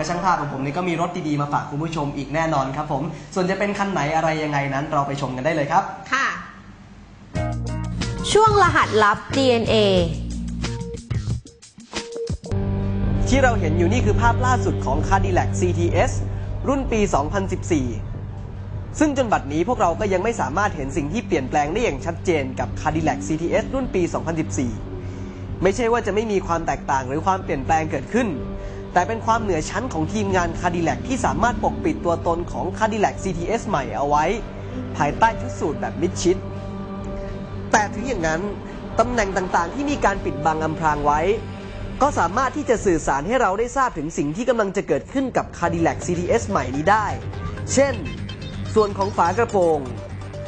และช่างภาพของผมนี่ก็มีรถดีๆมาฝากคุณผู้ชมอีกแน่นอนครับผม ส่วนจะเป็นคันไหนอะไรยังไงนั้น เราไปชมกันได้เลยครับ ค่ะ ช่วงรหัสลับ DNA ที่เราเห็นอยู่นี่คือภาพล่าสุดของ Cadillac CTS รุ่นปี 2014 ซึ่งจนบัดนี้พวกเราก็ยังไม่สามารถเห็นสิ่งที่เปลี่ยนแปลงได้อย่างชัดเจนกับ Cadillac CTS รุ่นปี 2014 ไม่ใช่ว่าจะไม่มีความแตกต่างหรือความเปลี่ยนแปลงเกิดขึ้น แต่เป็นความเหนือชั้นของทีมงาน Cadillac ที่สามารถปกปิดตัวตนของ Cadillac CTS ใหม่เอาไว้ ภายใต้ชุดสูทแบบมิดชิด แต่ถึงอย่างนั้น ตำแหน่งต่างๆ ที่มีการปิดบังอำพรางไว้ ก็สามารถที่จะสื่อสารให้เราได้ทราบถึงสิ่งที่กำลังจะเกิดขึ้นกับ Cadillac CTS ใหม่นี้ได้ เช่น ส่วนของฝากระโปรง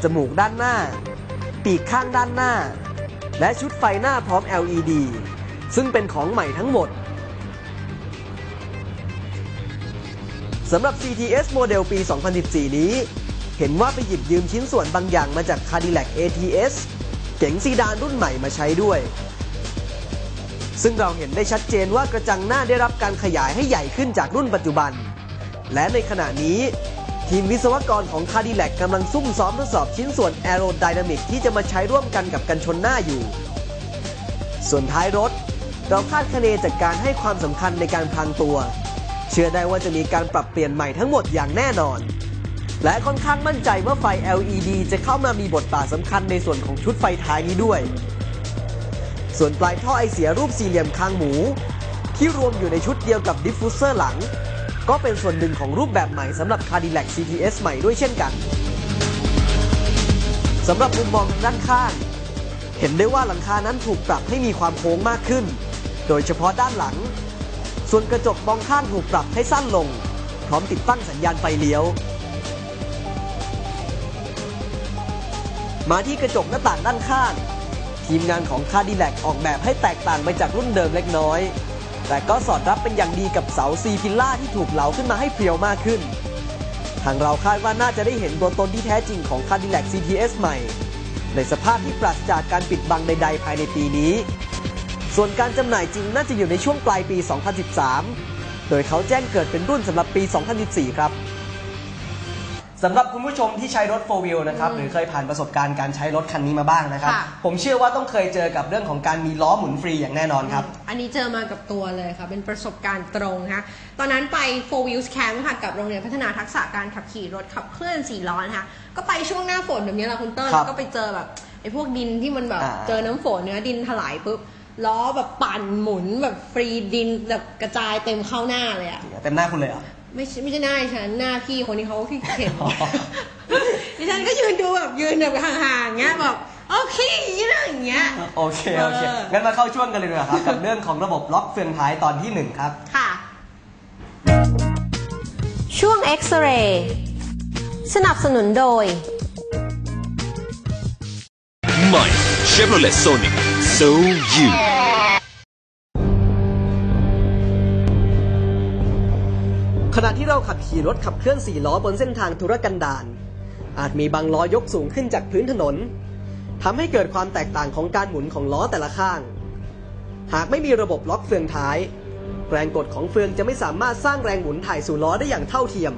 จมูกด้านหน้า ปีกข้างด้านหน้า และชุดไฟหน้าพร้อม LED ซึ่งเป็นของใหม่ทั้งหมด สำหรับ CTS โมเดลปี 2014 นี้ เห็นว่าไปหยิบยืมชิ้นส่วนบางอย่างมาจาก Cadillac ATS เก๋งซีดานรุ่นใหม่มาใช้ด้วย ซึ่งเราเห็นได้ชัดเจนว่ากระจังหน้าได้รับการขยายให้ใหญ่ขึ้นจากรุ่นปัจจุบัน และในขณะนี้ ทีมวิศวกรของ Cadillac กำลังซุ่มซ้อมทดสอบชิ้นส่วน Aerodynamic ที่จะมาใช้ร่วมกันกับกันชนหน้าอยู่ ส่วนท้ายรถ เราคาดคะเนจากการให้ความสำคัญในการพรางตัว เชื่อได้ว่าจะมีการปรับเปลี่ยนใหม่ทั้งหมดอย่างแน่นอน และค่อนข้างมั่นใจว่าไฟ LED จะเข้ามามีบทบาทสำคัญในส่วนของชุดไฟท้ายนี้ด้วย ส่วนปลายท่อไอเสียรูปสี่เหลี่ยมคางหมู ที่รวมอยู่ในชุดเดียวกับดิฟฟูเซอร์หลัง ก็เป็นส่วนหนึ่งของรูปแบบใหม่สำหรับ Cadillac CTS ใหม่ด้วยเช่นกันสำหรับมุมมองด้านข้าง เห็นได้ว่าหลังคานั้นถูกปรับให้มีความโค้งมากขึ้น โดยเฉพาะด้านหลัง ส่วนกระจกมองข้างถูกปรับให้สั้นลง พร้อมติดตั้งสัญญาณไฟเลี้ยว มาที่กระจกหน้าต่างด้านข้าง ทีมงานของ Cadillac ออกแบบให้แตกต่างไปจากรุ่นเดิมเล็กน้อย แต่ก็สอดรับเป็นอย่างดีกับเสาซีพิลล่าที่ถูกเหลาขึ้นมาให้เพรียวมากขึ้น ทางเราคาดว่าน่าจะได้เห็นตัวตนที่แท้จริงของ Cadillac CTS ใหม่ ในสภาพที่ปราศจากการปิดบังใด ๆ ภายในปีนี้ ส่วนการจำหน่ายจริงน่าจะอยู่ในช่วงปลายปี 2013 โดยเขาแจ้งเกิดเป็นรุ่นสำหรับปี 2014 ครับสำหรับคุณผู้ชมที่ใช้รถ 4 wheel นะครับหรือเคยผ่านประสบการณ์การใช้รถคันนี้มาบ้างนะครับ ค่ะ ผมเชื่อว่าต้องเคยเจอกับเรื่องของการมีล้อหมุนฟรีอย่างแน่นอนครับ อันนี้เจอมากับตัวเลยค่ะ เป็นประสบการณ์ตรงนะคะตอนนั้นไป Four Wheels Camp ค่ะ กับโรงเรียนพัฒนาทักษะการขับขี่รถขับเคลื่อนสี่ล้อนะคะก็ไปช่วงหน้าฝนแบบนี้แหละคุณเติ้ลครับแล้วก็ไปเจอแบบไอ้พวกดินที่มันแบบอ่าเจอน้ำฝนเนื้อดินถลายปุ๊บ ล้อแบบปั่นหมุนแบบฟรีดินแบบกระจายเต็มเข้าหน้าเลยอะเต็มหน้าคุณเลยเหรอไม่ใช่ไม่ใช่หน้าดิฉันหน้าพี่คนนี้เขาที่เข็นอ๋อดิฉันก็ยืนดูแบบยืนแบบห่างๆเงี้ยแบบโอเคอย่างเงี้ยโอเค โอเคเอองั้นมาเข้าช่วงกันเลยดีกว่าครับ กับเรื่องของระบบล็อกเฟืองท้ายตอนที่หนึ่งครับ ค่ะ ช่วงเอ็กซเรย์สนับสนุนโดย ใหม่ Chevrolet Sonic So You ขณะที่เราขับขี่รถขับเคลื่อนสี่ล้อบนเส้นทางธุรกันดารอาจมีบางล้อยกสูงขึ้นจากพื้นถนนทำให้เกิดความแตกต่างของการหมุนของล้อแต่ละข้าง หากไม่มีระบบล็อกเฟืองท้าย แรงกดของเฟืองจะไม่สามารถสร้างแรงหมุนถ่ายสู่ล้อได้อย่างเท่าเทียม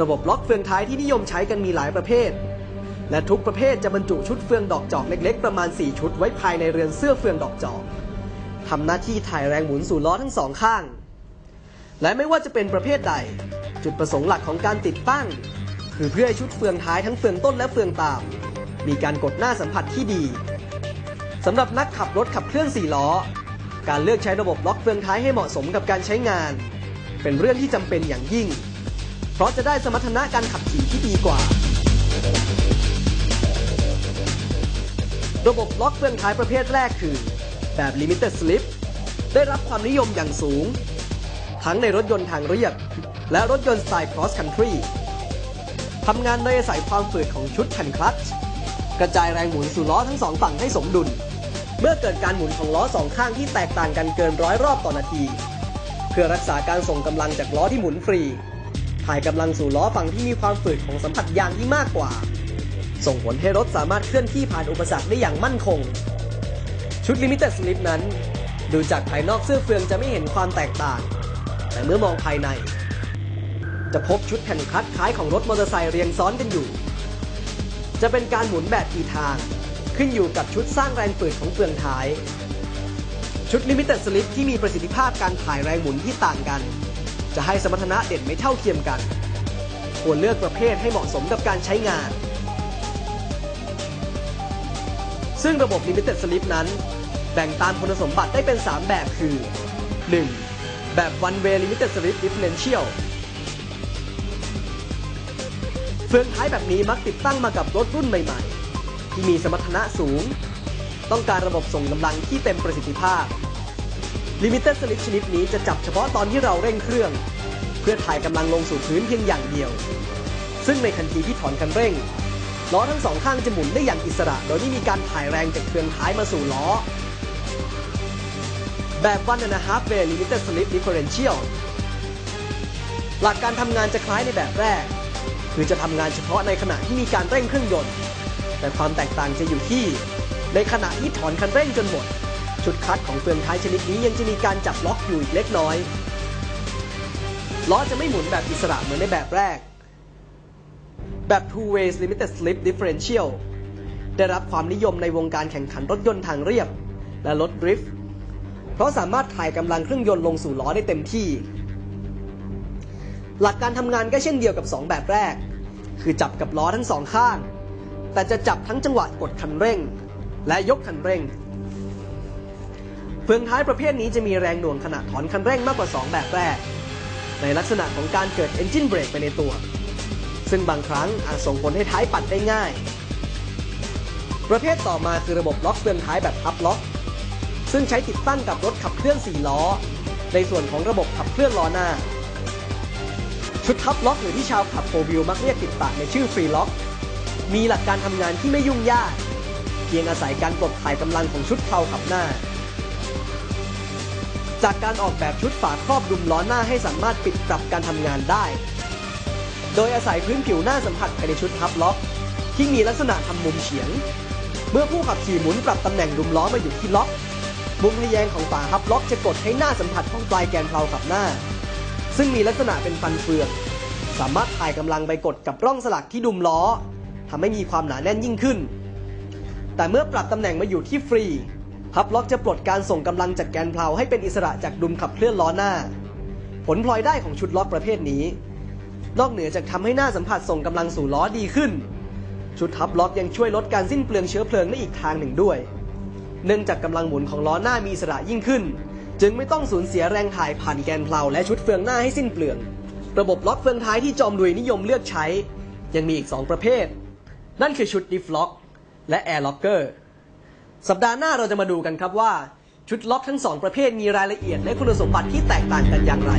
ระบบล็อกเฟืองท้ายที่นิยมใช้กันมีหลายประเภท และทุกประเภทจะบรรจุชุดเฟืองดอกจอกเล็ก ๆ ประมาณ 4 ชุดไว้ภายในเรือนเสื้อเฟืองดอกจอกทำหน้าที่ถ่ายแรงหมุนสู่ล้อทั้งสองข้าง และไม่ว่าจะเป็นประเภทใด จุดประสงค์หลักของการติดตั้ง คือเพื่อให้ชุดเฟืองท้ายทั้งเฟืองต้นและเฟืองตาม มีการกดหน้าสัมผัสที่ดีสำหรับนักขับรถขับเคลื่อน4ล้อ การเลือกใช้ระบบล็อกเฟืองท้ายให้เหมาะสมกับการใช้งาน เป็นเรื่องที่จำเป็นอย่างยิ่ง เพราะจะได้สมรรถนะการขับขี่ที่ดีกว่า ระบบล็อกเฟืองท้ายประเภทแรกคือ แบบ Limited Slip ได้รับความนิยมอย่างสูง ทั้งในรถยนต์ทางเรียบ และรถยนต์สไตล์ cross country ทำงานโดยอาศัยความฝืดของชุดแผ่นคลัตช์กระจายแรงหมุนสู่ล้อทั้งสองฝั่งให้สมดุล เมื่อเกิดการหมุนของล้อสองข้างที่แตกต่างกันเกินร้อยรอบต่อนาที เพื่อรักษาการส่งกำลังจากล้อที่หมุนฟรี ถ่ายกำลังสู่ล้อฝั่งที่มีความฝืดของสัมผัสยางที่มากกว่า ส่งผลให้รถสามารถเคลื่อนที่ผ่านอุปสรรคได้อย่างมั่นคง ชุด Limited Slip นั้น ดูจากภายนอกเสื้อเฟืองจะไม่เห็นความแตกต่าง แต่เมื่อมองภายใน จะพบชุดแผ่นคลัตช์คล้ายของรถมอเตอร์ไซค์เรียงซ้อนกันอยู่ จะเป็นการหมุนแบบกี่ทาง ขึ้นอยู่กับชุดสร้างแรงฝืดของเฟืองท้าย ชุดลิมิเต็ดสลิปที่มีประสิทธิภาพการถ่ายแรงหมุนที่ต่างกัน จะให้สมรรถนะเด่นไม่เท่าเทียมกัน ควรเลือกประเภทให้เหมาะสมกับการใช้งาน ซึ่งระบบ Limited Slip นั้น แบ่งตามคุณสมบัติได้เป็น 3 แบบคือ 1. แบบ One Way Limited Slip Differential เฟืองท้ายแบบนี้มักติดตั้งมากับรถรุ่นใหม่ๆ ที่มีสมรรถนะสูง ต้องการระบบส่งกำลังที่เต็มประสิทธิภาพ Limited Slip ชนิดนี้จะจับเฉพาะตอนที่เราเร่งเครื่อง เพื่อถ่ายกำลังลงสู่พื้นเพียงอย่างเดียว ซึ่งในทันทีที่ถอนคันเร่ง ล้อทั้งสองข้างจะหมุนได้อย่างอิสระ โดยไม่มีการถ่ายแรงจากเฟืองท้ายมาสู่ล้อ แบบ One and a half way limited slip differential หลักการทำงานจะคล้ายในแบบแรก คือจะทำงานเฉพาะในขณะที่มีการเร่งเครื่องยนต์ แต่ความแตกต่างจะอยู่ที่ ในขณะที่ถอนคันเร่งจนหมด ชุดคัตของเฟืองท้ายชนิดนี้ยังจะมีการจับล็อกอยู่อีกเล็กน้อยล้อจะไม่หมุนแบบอิสระเหมือนในแบบแรก แบบ two ways limited slip differential ได้รับความนิยมในวงการแข่งขันรถยนต์ทางเรียบ และรถดริฟต์เพราะสามารถถ่ายกำลังเครื่องยนต์ลงสู่ล้อได้เต็มที่ หลักการทำงานก็เช่นเดียวกับ 2 แบบแรก คือจับกับล้อทั้งสองข้าง แต่จะจับทั้งจังหวะกดคันเร่ง และยกคันเร่งเฟืองท้ายประเภทนี้จะมีแรงหน่วงขณะถอนคันเร่งมากกว่า 2 แบบแรก ในลักษณะของการเกิด engine brake ไปในตัว ซึ่งบางครั้งอาจส่งผลให้ท้ายปัดได้ง่าย ประเภทต่อมาคือระบบล็อกเฟืองท้ายแบบพับล็อก ซึ่งใช้ติดตั้งกับรถขับเคลื่อน 4 ล้อ ในส่วนของระบบขับเคลื่อนล้อหน้า ชุดทับล็อกหรือที่ชาวขับโฟวิลมักเรียกติดปากในชื่อฟรีล็อก มีหลักการทำงานที่ไม่ยุ่งยาก เพียงอาศัยการปลดถ่ายกำลังของชุดเพลาขับหน้าจากการออกแบบชุดฝาครอบดุมล้อหน้าให้สามารถปิดปรับการทำงานได้ โดยอาศัยพื้นผิวหน้าสัมผัสภายในชุดทับล็อก ที่มีลักษณะทำมุมเฉียง เมื่อผู้ขับขี่หมุนปรับตำแหน่งดุมล้อมาอยู่ที่ล็อก มุมทะแยงของฝาทับล็อกจะกดให้หน้าสัมผัสของปลายแกนเพลาขับหน้า ซึ่งมีลักษณะเป็นฟันเฟืองสามารถถ่ายกำลังไปกดกับร่องสลักที่ดุมล้อทำให้มีความหนาแน่นยิ่งขึ้น แต่เมื่อปรับตำแหน่งมาอยู่ที่ฟรีพับล็อกจะปลดการส่งกำลังจากแกนเพลาให้เป็นอิสระจากดุมขับเคลื่อนล้อหน้า ผลพลอยได้ของชุดล็อกประเภทนี้ นอกเหนือจากทำให้หน้าสัมผัสส่งกำลังสู่ล้อดีขึ้น ชุดทับล็อกยังช่วยลดการสิ้นเปลืองเชื้อเพลิงได้อีกทางหนึ่งด้วย เนื่องจากกำลังหมุนของล้อหน้ามีสระยิ่งขึ้น จึงไม่ต้องสูญเสียแรงถ่ายผ่านแกนเพลาและชุดเฟืองหน้าให้สิ้นเปลือง ระบบล็อกเฟืองท้ายที่จอมลุยนิยมเลือกใช้ ยังมีอีก 2 ประเภท นั่นคือชุดดิฟล็อกและแอร์ล็อกเกอร์สัปดาห์หน้าเราจะมาดูกันครับว่า ชุดล็อกทั้งสองประเภทมีรายละเอียดและคุณสมบัติที่แตกต่างกันอย่างไร